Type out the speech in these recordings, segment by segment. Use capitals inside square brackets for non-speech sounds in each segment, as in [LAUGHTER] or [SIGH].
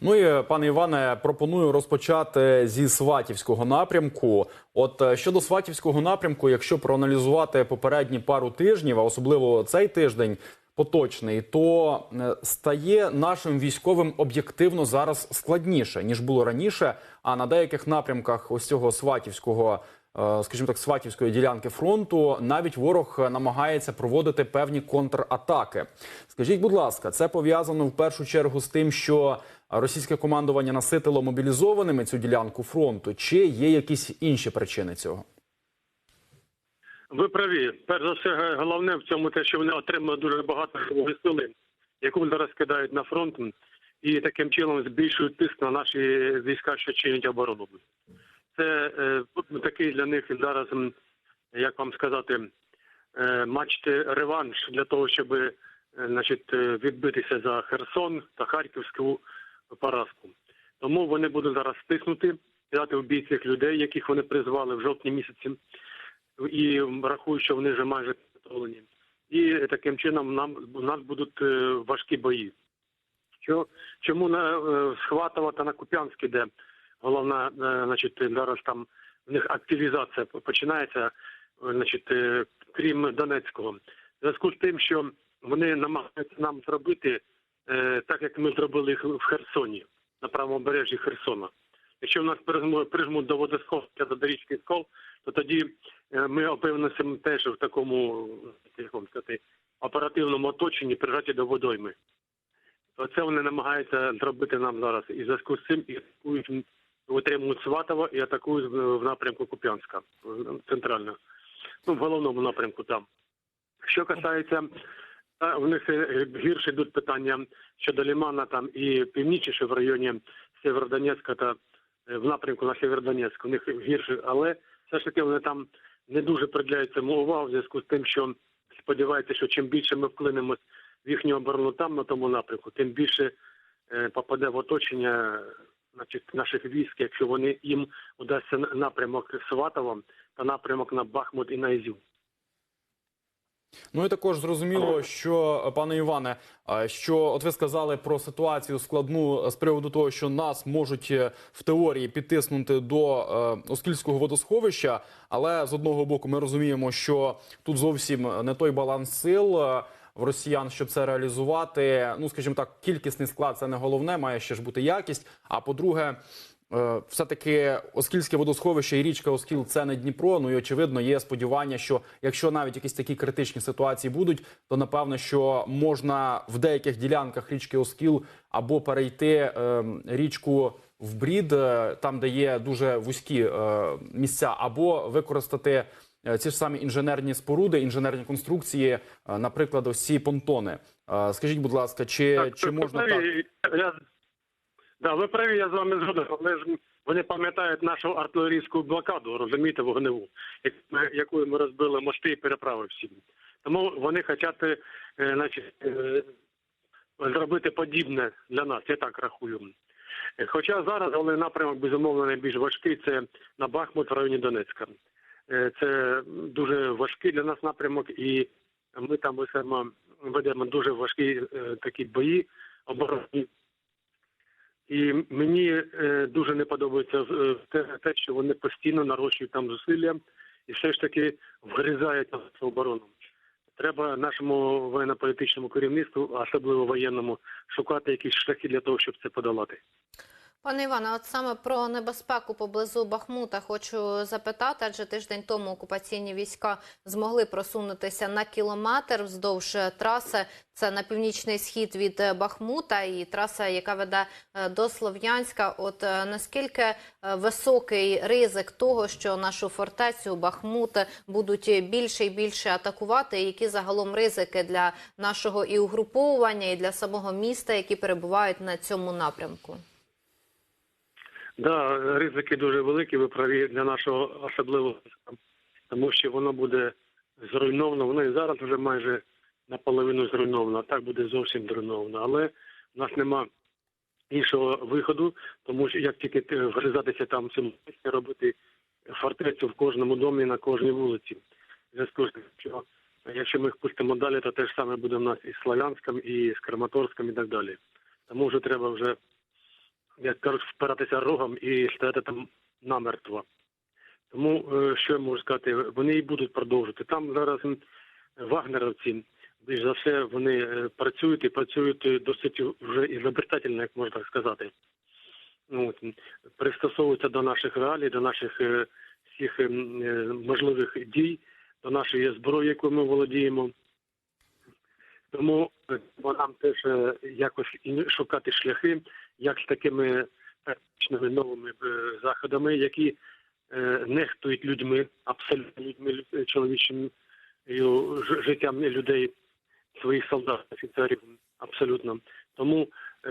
Ну і пане Іване, пропоную розпочати зі Сватівського напрямку. От е, щодо Сватівського напрямку, якщо проаналізувати попередні пару тижнів, а особливо цей тиждень поточний, то е, стає нашим військовим об'єктивно зараз складніше ніж було раніше. А на деяких напрямках ось цього Сватівського. е, Скажімо так, сватівської ділянки фронту навіть ворог намагається проводити певні контратаки. Скажіть, будь ласка, це пов'язано в першу чергу з тим, що російське командування наситило мобілізованими цю ділянку фронту, чи є якісь інші причини цього? Ви праві. Перш за все, головне в цьому те, що вони отримали дуже багато сили, яку зараз кидають на фронт, і таким чином збільшують тиск на наші війська, що чинять оборону. Це е, такий для них зараз, як вам сказати, е, мачти реванш для того, щоб е, значить, е, відбитися за Херсон та Харківську поразку. Тому вони будуть зараз стиснути, кидати в бій цих людей, яких вони призвали в жовтні місяці і рахую, що вони вже майже підготовлені. І таким чином нам у нас будуть е, важкі бої. Що чому на е, Схватова та на Куп'янськ де головна, е, значить, зараз там в них активізація починається, значить, крім Донецького. В зв'язку з тим, що вони намагаються нам зробити так, як ми зробили їх в Херсоні, на правобережжі Херсона. Якщо в нас прижмуть, до водосховища до річки Скол, то тоді е, ми опинимося теж в такому сказати, оперативному оточенні прижаті до водойми. Оце вони намагаються зробити нам зараз. І в зв'язку з цим і атакують, утримують Сватова і атакують в напрямку Куп'янська, центрально. Ну, в головному напрямку там. Що касається, в них е, гірше йдуть питання щодо Лімана там і північніше в районі Сєвєродонецька та е, в напрямку на Сєвєродонецьк. У них гірше, але все ж таки вони там не дуже приділяють цьому увагу в зв'язку з тим, що сподіваються, що чим більше ми вклинемось в їхню оборону там на тому напрямку, тим більше е, попаде в оточення наших військ, якщо вони їм удасться напрямок Сватова та напрямок на Бахмут і на Ізюм. Ну і також зрозуміло, що е, пане Іване, е, що от ви сказали про ситуацію складну з приводу того, що нас можуть е, в теорії підтиснути до е, Оскільського водосховища, але з одного боку ми розуміємо, що тут зовсім не той баланс сил. е, В росіян, щоб це реалізувати, ну скажімо так, кількісний склад це не головне, має ще ж бути якість. А по-друге, Е, все-таки Оскільське водосховище і річка Оскіл це не Дніпро. Ну і очевидно, є сподівання, що якщо навіть якісь такі критичні ситуації будуть, то напевно, що можна в деяких ділянках річки Оскіл або перейти е, річку в брід, е, там де є дуже вузькі місця, або використати. Ці ж самі інженерні споруди, інженерні конструкції, наприклад, ці понтони. Скажіть, будь ласка, чи, чи можна так? Я, да, ви праві, я з вами згоден, але ж вони пам'ятають нашу артилерійську блокаду, розумієте, вогневу, як ми- розбили мости і переправи всі. Тому вони хочуть е, значить, е, зробити подібне для нас, я так рахую. Хоча зараз головний напрямок, безумовно, найбільш важкий це на Бахмут в районі Донецька. Е, Це дуже важкий для нас напрямок, і ми там весемо, ведемо дуже важкі такі бої оборонні. І мені е, дуже не подобається е, те, що вони постійно нарощують там зусилля і все ж таки вгризають нашу оборону. Треба нашому воєнно-політичному керівництву, особливо воєнному, шукати якісь шляхи для того, щоб це подолати. Пане Іване, от саме про небезпеку поблизу Бахмута хочу запитати, адже тиждень тому окупаційні війська змогли просунутися на кілометр вздовж траси. Це на північний схід від е, Бахмута і траса, яка веде е, до Слов'янська. От е, наскільки е, високий ризик того, що нашу фортецю Бахмут будуть більше і більше атакувати? І які загалом ризики для нашого і угруповування, і для самого міста, які перебувають на цьому напрямку? Да, ризики дуже великі, ви праві для нашого особливо, тому що воно буде зруйновано. Воно і зараз вже майже наполовину зруйновано, а так буде зовсім зруйновано. Але в нас нема іншого виходу, тому що як тільки ти вгризатися там місці, робити фортецю в кожному домі на кожній вулиці. Зв'язку з що якщо ми їх пустимо далі, то те ж саме буде в нас і з Славянськом, і з Краматорськом, і так далі. Тому вже треба вже як кажуть, впиратися рогом і стояти там намертво. Тому е, що я можу сказати, вони і будуть продовжувати. Там зараз вагнеровці, більш за все, вони е, працюють і працюють е, досить вже ізобретательно, як можна так сказати. Ну, От, пристосовуються до наших реалій, до наших е, всіх е, можливих дій, до нашої зброї, якою ми володіємо. Тому е, нам теж е, якось шукати шляхи, як з такими тактичними новими е, заходами, які нехтують людьми, абсолютно людьми лю- чоловічим життям людей, своїх солдат, офіцерів, абсолютно. Тому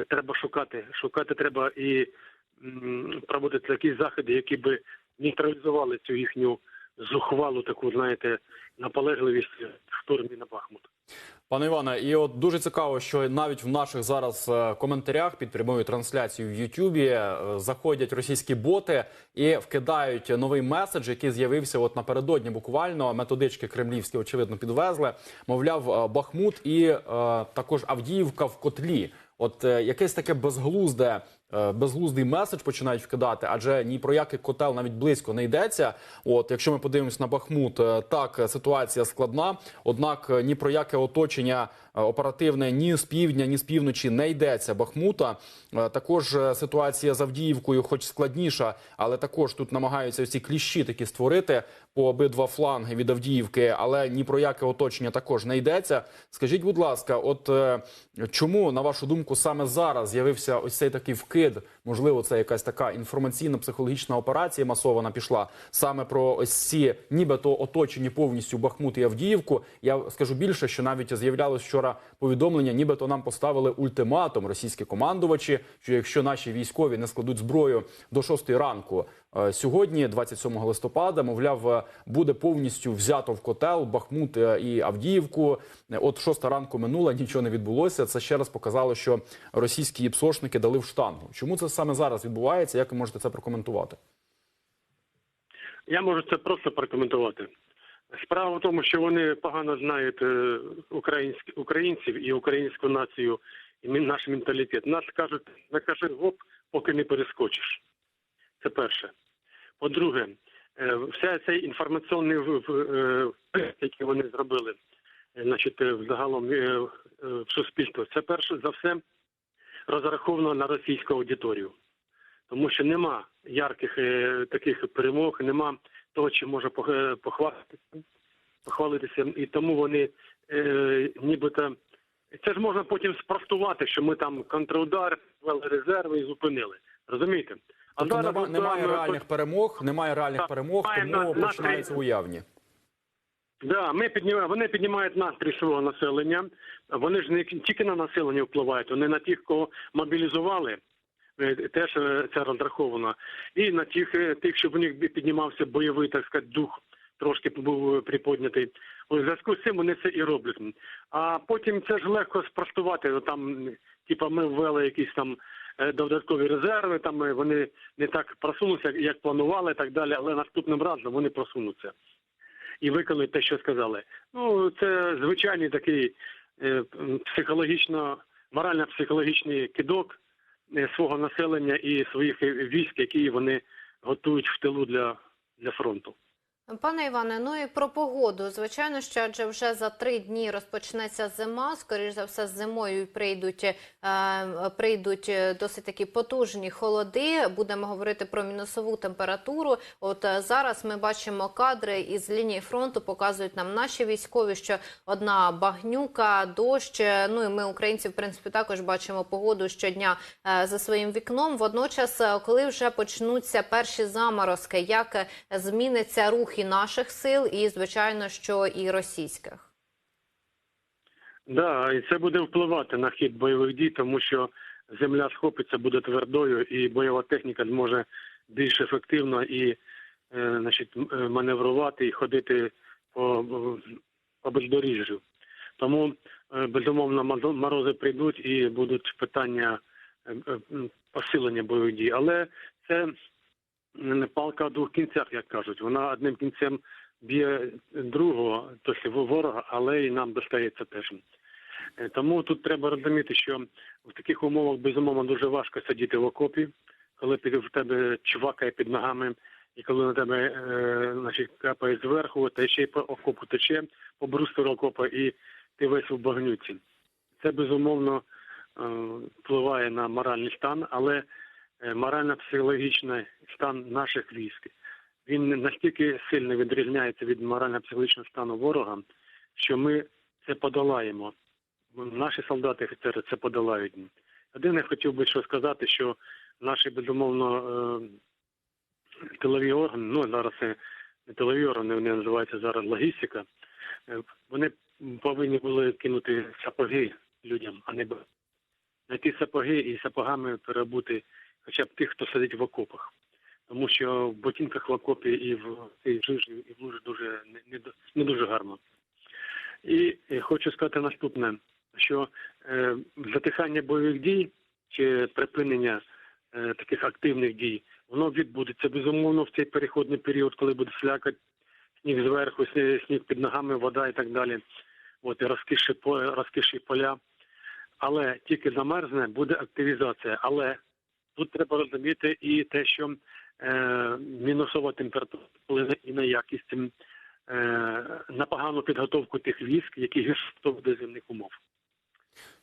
треба шукати. Шукати треба і проводити такі заходи, які би нейтралізували цю їхню зухвалу, таку, знаєте, наполегливість в штурмі на Бахмут. Пане Іване, і от дуже цікаво, що навіть в наших зараз е, коментарях під прямою трансляцією в Ютубі е, заходять російські боти і вкидають новий меседж, який з'явився от напередодні. Буквально методички кремлівські очевидно підвезли. Мовляв, е, Бахмут і е, також Авдіївка в котлі. От е, якесь таке безглузде, безглуздий меседж починають вкидати, адже ні про який котел навіть близько не йдеться. От якщо ми подивимось на Бахмут, е, так е, ситуація складна. Однак е, ні про яке оточення е, оперативне ні з півдня, ні з півночі не йдеться Бахмута. Е, Також е, ситуація з Авдіївкою, хоч складніша, але також тут намагаються ці кліщі такі створити по обидва фланги від Авдіївки, але ні про яке оточення також не йдеться. Скажіть, будь ласка, от е, чому на вашу думку саме зараз з'явився ось цей такий вкид? Можливо, це якась така інформаційно-психологічна операція масована пішла саме про ось ці, нібито оточені повністю Бахмут і Авдіївку. Я скажу більше, що навіть з'являлось вчора повідомлення, нібито нам поставили ультиматум російські командувачі, що якщо наші військові не складуть зброю до 6 ранку. Е, Сьогодні, 27 листопада, мовляв, е, буде повністю взято в котел Бахмут е, і Авдіївку. От 6 ранку минула, нічого не відбулося. Це ще раз показало, що російські псошники дали в штангу. Чому це саме зараз відбувається? Як ви можете це прокоментувати? Я можу це просто прокоментувати. Справа в тому, що вони погано знають українські українців і українську націю, і наш менталітет. Нас кажуть, не кажи гоп, поки не перескочиш. Це перше. По-друге, е, вся цей інформаційний е, який вони зробили, е, значить, взагалом е, в суспільство, це перше за все розраховано на російську аудиторію тому що нема ярких таких перемог, нема того, чим може похвалитися, похвалитися. І тому вони нібито це ж можна потім спростувати, що ми там контрудар, ввели резерви і зупинили. Розумієте? Тобто нема, немає реальних перемог, немає реальних перемог, тому починаються уявні. Да, ми піднімаємо, вони піднімають настрій свого населення. Вони ж не тільки на населення впливають, вони на тих, кого мобілізували. е, Теж е, це розраховано. І на тих, е, тих, щоб у них піднімався бойовий, так сказати, дух трошки був приподнятий. У зв'язку з цим вони це і роблять. А потім це ж легко спростувати. Там, типа, ми ввели якісь там додаткові резерви, там е, вони не так просунуться, як планували, і так далі, але наступним разом вони просунуться і виконали те, що сказали. Ну, це звичайний такий е, психологічно, морально-психологічний кидок е, свого населення і своїх е, військ, які вони готують в тилу для, для фронту. Пане Іване, ну і про погоду. Звичайно, що адже вже за три дні розпочнеться зима. Скоріш за все, зимою прийдуть, е, прийдуть е, досить такі потужні холоди. Будемо говорити про мінусову температуру. От е, зараз ми бачимо кадри із лінії фронту, показують нам наші військові, що одна багнюка, дощ. е, Ну і ми, українці, в принципі, також бачимо погоду щодня е, за своїм вікном. Водночас, коли вже почнуться перші заморозки, як зміниться рух і наших сил, і звичайно, що і російських. Да, і це буде впливати на хід бойових дій, тому що земля схопиться, буде твердою, і бойова техніка зможе більш ефективно і е, значить, е, маневрувати і ходити по, по бездоріжжю. Тому, е, безумовно, морози прийдуть і будуть питання е, посилення бойових дій. Але це не палка в двох кінцях, як кажуть. Вона одним кінцем б'є другого, тобто ворога, але і нам достається теж. Е, Тому тут треба розуміти, що в таких умовах безумовно дуже важко сидіти в окопі, коли в тебе чвакає під ногами, і коли на тебе е, значить, капає зверху, та ще й по окопу тече, по брустеру окопа, і ти весь у багнюці. Це безумовно е, впливає на моральний стан, але морально-психологічний стан наших військ він настільки сильно відрізняється від морально-психологічного стану ворога, що ми це подолаємо. Наші солдати, офіцери це подолають. Один я хотів би що сказати, що наші безумовно е, тилові органи, ну зараз це не тилові органи, вони називаються зараз логістика. е, Вони повинні були кинути сапоги людям, а не знайти сапоги і сапогами перебути хоча б тих, хто сидить в окопах. Тому що в ботинках в окопі і в цій жижі, і в лужі дуже не, не, дуже гарно. І е, хочу сказати наступне, що е, затихання бойових дій чи припинення е, таких активних дій, воно відбудеться безумовно в цей переходний період, коли буде слякати сніг зверху, сніг, під ногами, вода і так далі. От і розкиші, по- розкиші поля. Але тільки замерзне, буде активізація. Але тут треба розуміти і те, що е, мінусова температура вплине і на якість е, на погану підготовку тих військ, які гірше до зимних умов.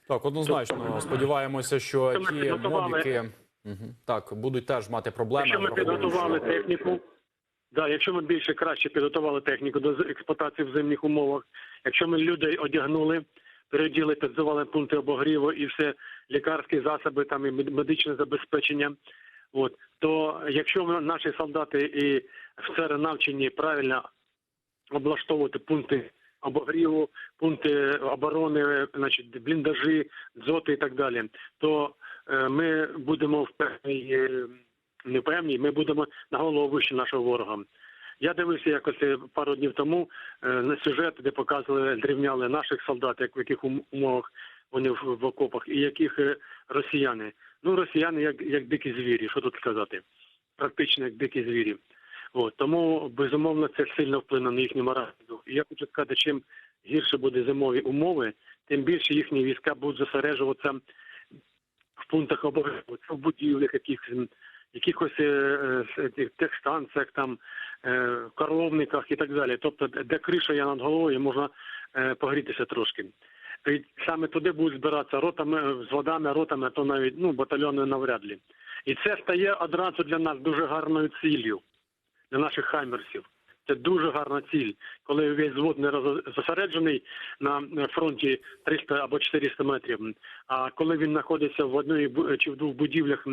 Так, однозначно. Сподіваємося, що ті підготували. мобіки так будуть теж мати проблеми. Якщо ми підготували що- техніку, да, якщо ми більше краще підготували техніку до експлуатації в зимних умовах, якщо ми людей одягнули, переділи, підзивали пункти обогріву і все лікарські засоби, там і мед- медичне забезпечення. От то якщо наші солдати і офіцери навчені правильно облаштовувати пункти обогріву, пункти оборони, значить бліндажі, дзоти і так далі, то е, ми будемо в певній не певній, ми будемо на голову вище нашого ворога. Я дивився якось е, пару днів тому е, на сюжет, де показували, дрівняли наших солдат, як в яких умовах вони в, окопах, і яких е, росіяни. Ну, росіяни як, як дикі звірі, що тут сказати? Практично як дикі звірі. От, тому, безумовно, це сильно вплине на їхню моральну. І я хочу сказати, чим гірше буде зимові умови, тим більше їхні війська будуть зосереджуватися в пунктах обов'язку, в будівлях, якихось, якихось е, е, тих станціях, там, е, коровниках і так далі. Тобто, де криша є над головою, можна е, погрітися трошки. І саме туди будуть збиратися ротами, е, з водами, ротами, то навіть ну, батальйони навряд ли. І це стає одразу для нас дуже гарною ціллю, для наших хаймерсів. Це дуже гарна ціль, коли весь звод не зосереджений на на фронті 300 або 400 метрів. А коли він знаходиться в одній чи в двох будівлях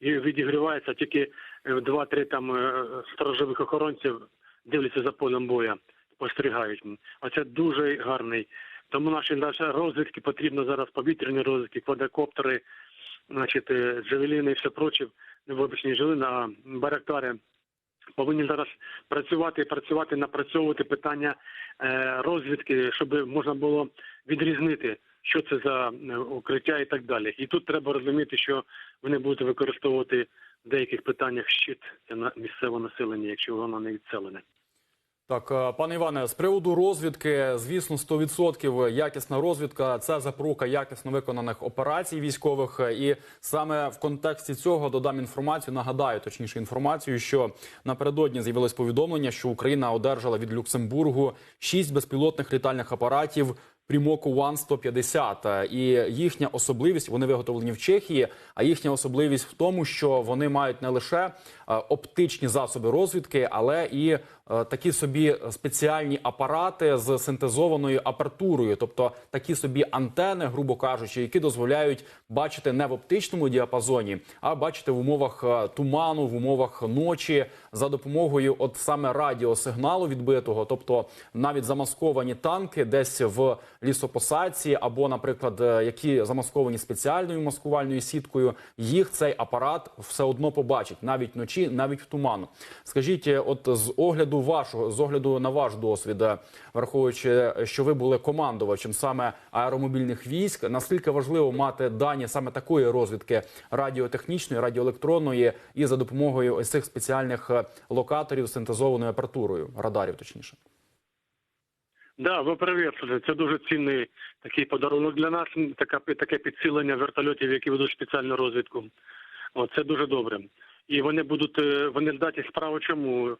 і відігрівається, тільки е, два-три там е, сторожових охоронців дивляться за полем боя, спостерігають. Оце дуже гарний. Тому наші наші розвідки потрібно зараз повітряні розвідки, квадрокоптери, значить, е, джавеліни і все проче, не вибачні джавеліни, а барактари повинні зараз працювати і працювати, напрацьовувати питання е, розвідки, щоб можна було відрізнити, що це за е, укриття і так далі. І тут треба розуміти, що вони будуть використовувати в деяких питаннях щит на місцеве населення, якщо воно не відселене. Так, е, пане Іване, з приводу розвідки, звісно, 100% якісна розвідка це запорука якісно виконаних операцій військових. І саме в контексті цього додам інформацію. Нагадаю, точніше інформацію, що напередодні з'явилось повідомлення, що Україна одержала від Люксембургу шість безпілотних літальних апаратів. Прімоку One 150. Е, і їхня особливість вони виготовлені в Чехії. А їхня особливість в тому, що вони мають не лише е, оптичні засоби розвідки, але і такі собі спеціальні апарати з синтезованою апертурою, тобто такі собі антени, грубо кажучи, які дозволяють бачити не в оптичному діапазоні, а бачити в умовах е, туману, в умовах ночі за допомогою от саме радіосигналу відбитого, тобто навіть замасковані танки десь в лісопосадці, або, наприклад, е, які замасковані спеціальною маскувальною сіткою, їх цей апарат все одно побачить навіть вночі, навіть в туману. Скажіть, е, от з огляду вашого, з огляду на ваш досвід, е, враховуючи, що ви були командувачем саме аеромобільних військ, наскільки важливо мати дані саме такої розвідки радіотехнічної, радіоелектронної і за допомогою ось цих спеціальних е, локаторів з синтезованою апаратурою, радарів, точніше. Да, ви абсолютно. Це дуже цінний такий подарунок для нас. Така таке підсилення вертольотів, які ведуть спеціальну розвідку. О, це дуже добре. І вони будуть е, вони здатні справу. Чому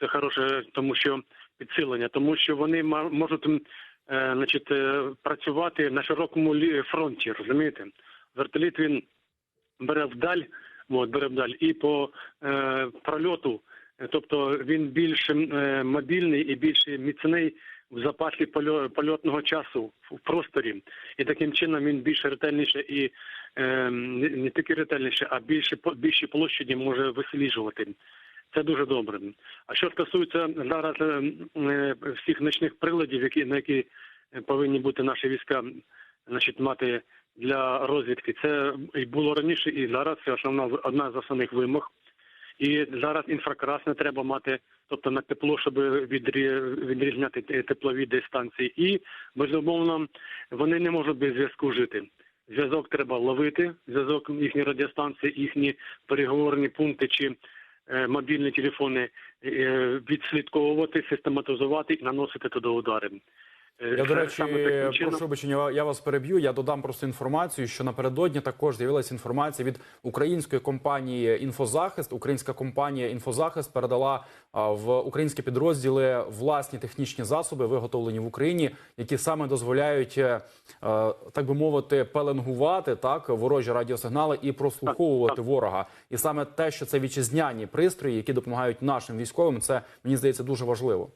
це хороше, тому що підсилення, тому що вони можуть е, значить, е, працювати на широкому фронті. Розумієте, вертоліт він бере вдаль, от, бере вдаль і по е, прольоту. Тобто він більш е, мобільний і більш міцний в запасі польо- польотного часу в просторі, і таким чином він більш ретельніше і е, не, тільки ретельніше, а більше більші площаді може висліджувати. Це дуже добре. А що стосується зараз е, е, всіх ночних приладів, які на які е, повинні бути наші війська, значить, мати для розвідки, це і було раніше, і зараз це основна одна з основних вимог. І зараз інфракрасне треба мати, тобто на тепло, щоб відрі- відрізняти теплові дистанції. І безумовно вони не можуть без зв'язку жити. Зв'язок треба ловити, зв'язок їхні радіостанції, їхні переговорні пункти чи мобільні телефони е, відслідковувати, систематизувати і наносити туди удари. Е, Я, до речі, прошу вибачення, я вас переб'ю. Я додам просто інформацію, що напередодні також з'явилася інформація від української компанії «Інфозахист». Українська компанія «Інфозахист» передала в українські підрозділи власні технічні засоби, виготовлені в Україні, які саме дозволяють, е, так би мовити, пеленгувати так ворожі радіосигнали і прослуховувати ворога. І саме те, що це вітчизняні пристрої, які допомагають нашим військовим, це мені здається дуже важливо.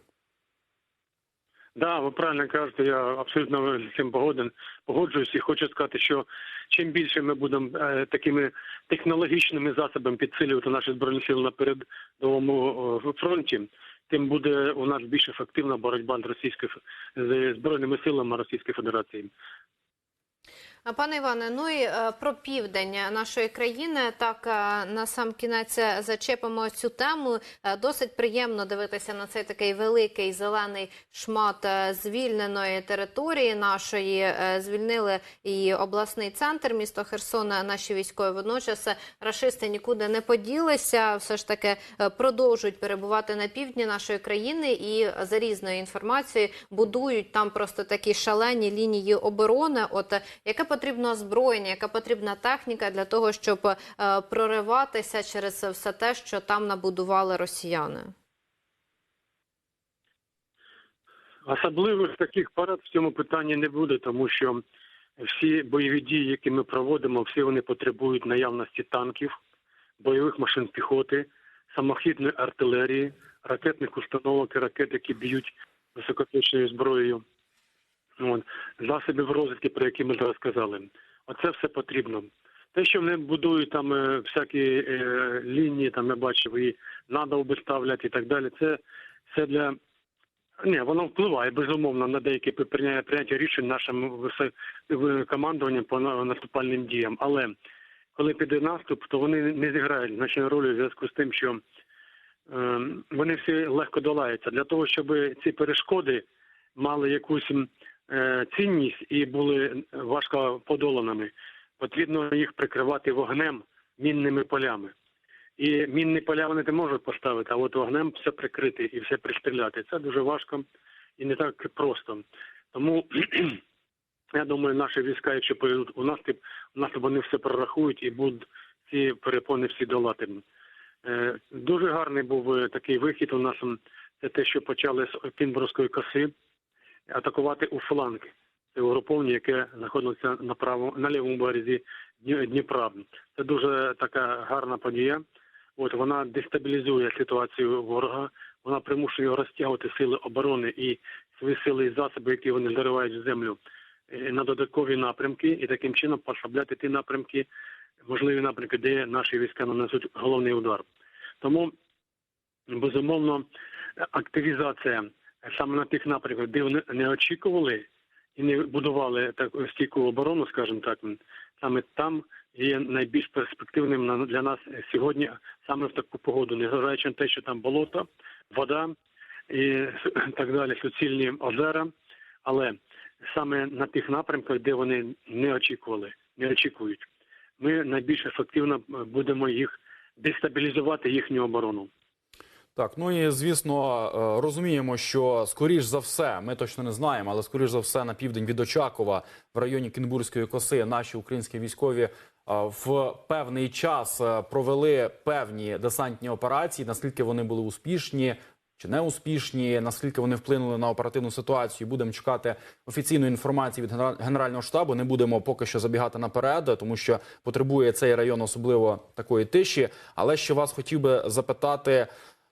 Да, ви правильно кажете, я абсолютно з цим погоден, погоджуюсь і хочу сказати, що чим більше ми будемо е, такими технологічними засобами підсилювати наші збройні сили на передовому е, фронті, тим буде у нас більш ефективна боротьба з російською з збройними силами Російської Федерації. Пане Іване, ну і е, про південь нашої країни. Так е, на сам кінець е, зачепимо цю тему. Досить приємно дивитися на цей такий великий зелений шмат звільненої території нашої. Звільнили і обласний центр, місто Херсона. Наші військові водночас рашисти нікуди не поділися. Все ж таки продовжують перебувати на півдні нашої країни і за різною інформацією будують там просто такі шалені лінії оборони. От яке потрібно озброєння, яка потрібна техніка для того, щоб е, прориватися через все те, що там набудували росіяни? Особливих таких парад в цьому питанні не буде, тому що всі бойові дії, які ми проводимо, всі вони потребують наявності танків, бойових машин піхоти, самохідної артилерії, ракетних установок і ракет, які б'ють високоточною зброєю. От. Засобів розвідки, про які ми зараз сказали. Оце все потрібно. Те, що вони будують там е, всякі е, лінії, там я бачив, і надовби ставлять і так далі, це, це для ні, воно впливає безумовно на деякі прийняття рішень нашим командуванням по наступальним діям. Але коли піде наступ, то вони не зіграють значної ролі в зв'язку з тим, що е, вони всі легко долаються. Для того, щоб ці перешкоди мали якусь цінність і були важко подоланими, потрібно їх прикривати вогнем мінними полями. І мінні поля вони не можуть поставити, а от вогнем все прикрити і все пристріляти. Це дуже важко і не так просто. Тому [CLEARS THROAT] я думаю, наші війська, якщо поїдуть у наступ, у наступ вони все прорахують і будуть ці перепони всі долати. Е, Дуже гарний був е, такий вихід у нас. Це те, що почали з Кінбурзької коси атакувати у фланг. Це угруповання, яке знаходиться на право на лівому березі Дні- Дніпра. Це дуже така гарна подія. От вона дестабілізує ситуацію ворога, вона примушує його розтягувати сили оборони і свої сили і засоби, які вони заривають в землю е, на додаткові напрямки, і таким чином послабляти ті напрямки, можливі напрямки, де наші війська нанесуть головний удар. Тому безумовно активізація саме на тих напрямках, де вони не очікували і не будували таку стійку оборону, скажімо так, саме там є найбільш перспективним для нас сьогодні саме в таку погоду, незважаючи на те, що там болото, вода і [CLEARS THROAT] так далі, суцільні озера, але саме на тих напрямках, де вони не очікували, не очікують, ми найбільш ефективно будемо їх дестабілізувати їхню оборону. Так, ну і звісно, е, розуміємо, що скоріш за все, ми точно не знаємо, але скоріш за все на південь від Очакова в районі Кінбурзької коси наші українські військові е, в певний час е, провели певні десантні операції. Наскільки вони були успішні чи не успішні, наскільки вони вплинули на оперативну ситуацію? Будемо чекати офіційної інформації від Генера- Генерального штабу. Не будемо поки що забігати наперед, тому що потребує цей район особливо такої тиші. Але ще вас хотів би запитати.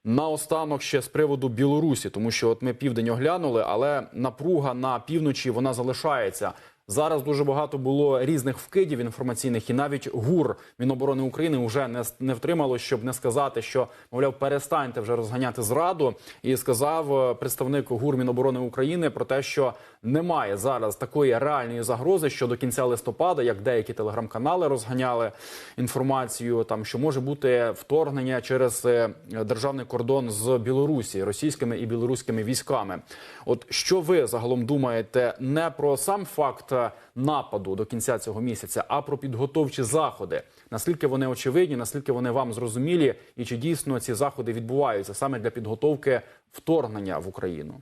Наостанок ще з приводу Білорусі, тому що от ми південь оглянули, але напруга на півночі вона залишається. Зараз дуже багато було різних вкидів інформаційних, і навіть ГУР Міноборони України вже не, не втримало, щоб не сказати, що мовляв, перестаньте вже розганяти зраду. І сказав е, представник ГУР Міноборони України про те, що немає зараз такої реальної загрози, що до кінця листопада, як деякі телеграм-канали розганяли інформацію, там що може бути вторгнення через е, державний кордон з Білорусі, російськими і білоруськими військами. От що ви загалом думаєте не про сам факт нападу до кінця цього місяця, а про підготовчі заходи? Наскільки вони очевидні, наскільки вони вам зрозумілі, і чи дійсно ці заходи відбуваються саме для підготовки вторгнення в Україну?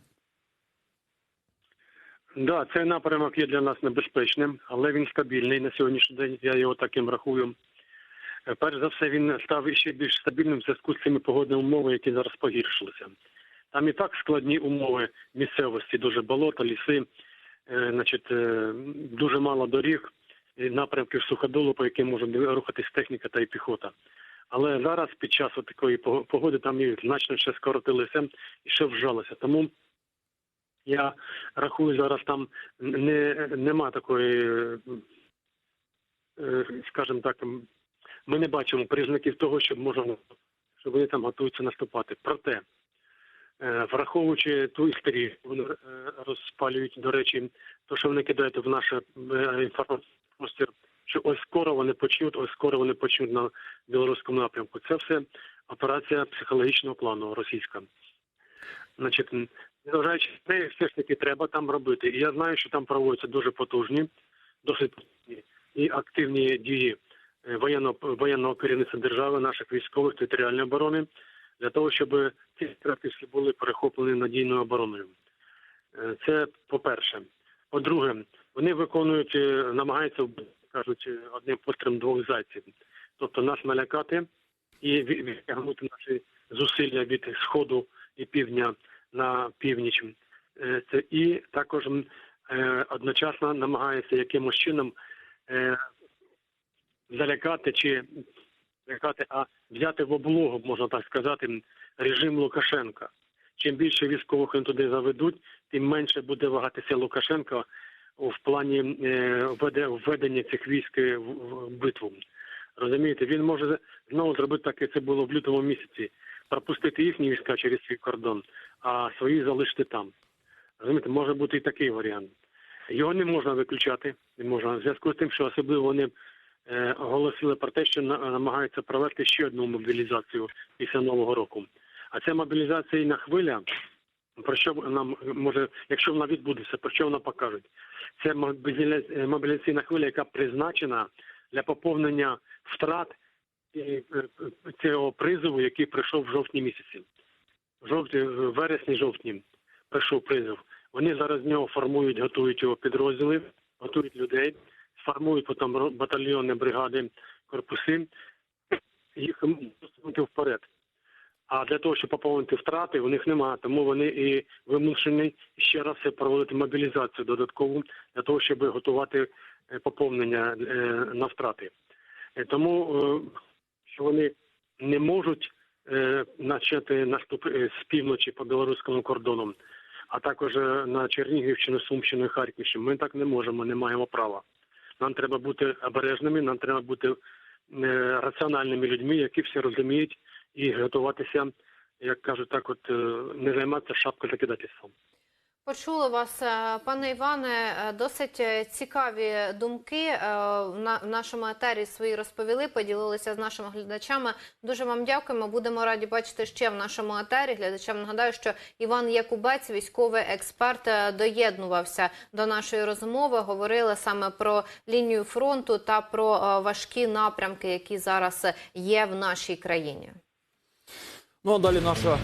Да, цей напрямок є для нас небезпечним, але він стабільний на сьогоднішній день. Я його таким рахую. Е, Перш за все, він став ще більш стабільним в зв'язку з цими погодними умовами, які зараз погіршилися. Там і так складні умови місцевості, дуже болото, ліси, значить, е, дуже мало доріг, і напрямків суходолу, по яким може рухатись техніка та і піхота. Але зараз під час такої погоди там і значно ще скоротилися і ще вжалося. Тому я рахую, зараз там не, нема такої, е, скажімо так, ми не бачимо признаків того, що можна, що вони там готуються наступати. Проте, е, враховуючи ту історію, вони е, розпалюють, до речі, то, що вони кидають в наш е, інформаційний простір, що ось скоро вони почнуть, ось скоро вони почнуть на білоруському напрямку. Це все операція психологічного плану російська. Значить, незважаючи те, все ж таки треба там робити. І я знаю, що там проводяться дуже потужні, досить потужні і активні дії е, воєнного, воєнного керівництва держави, наших військових територіальної оборони, для того, щоб ці території були перехоплені надійною обороною. Е, Це по-перше. По-друге, вони виконують, е, намагаються кажуть, одним пострілом двох зайців. Тобто нас налякати і відтягнути наші зусилля від сходу і півдня на північ. Е, Це і також одночасно намагається якимось чином залякати чи лякати, а взяти в облогу, можна так сказати, режим Лукашенка. Чим більше військових вони туди заведуть, тим менше буде вагатися Лукашенко в плані е, введення цих військ в, битву. Розумієте, він може знову зробити так, як це було в лютому місяці, пропустити їхні війська через свій кордон, а свої залишити там. Розумієте, може бути і такий варіант. Його не можна виключати, не можна. В зв'язку з тим, що особливо вони оголосили про те, що на- намагаються провести ще одну мобілізацію після Нового року. А ця мобілізаційна хвиля, про що нам може, якщо вона відбудеться, про що вона покаже? Це мобілі- е, мобілізаційна хвиля, яка призначена для поповнення втрат е, е, цього призову, який прийшов в жовтні місяці. Жовтні, вересні, жовтні прийшов призов. Вони зараз з нього формують, готують його підрозділи, готують людей, сформують потім батальйони, бригади, корпуси, їх посунути вперед. А для того, щоб поповнити втрати, у них немає. Тому вони і вимушені ще раз проводити мобілізацію додаткову для того, щоб готувати е, поповнення е, на втрати. Е, Тому що вони не можуть почати наступ з півночі по білоруському кордону, а також на Чернігівщину, Сумщину і Харківщину. Ми так не можемо, не маємо права. Нам треба бути обережними, нам треба бути е, раціональними людьми, які все розуміють, і готуватися, як кажуть, так, от е, не займатися шапкозакидательством. Почули вас, е, пане Іване. е, Досить е, цікаві думки в нашому етері свої розповіли, поділилися з нашими глядачами. Дуже вам дякуємо. Будемо раді бачити ще в нашому етері. Глядачам нагадаю, що Іван Якубець, військовий експерт, доєднувався до нашої розмови. Говорили саме про лінію фронту та про важкі напрямки, які зараз є в нашій країні. Ну а далі наша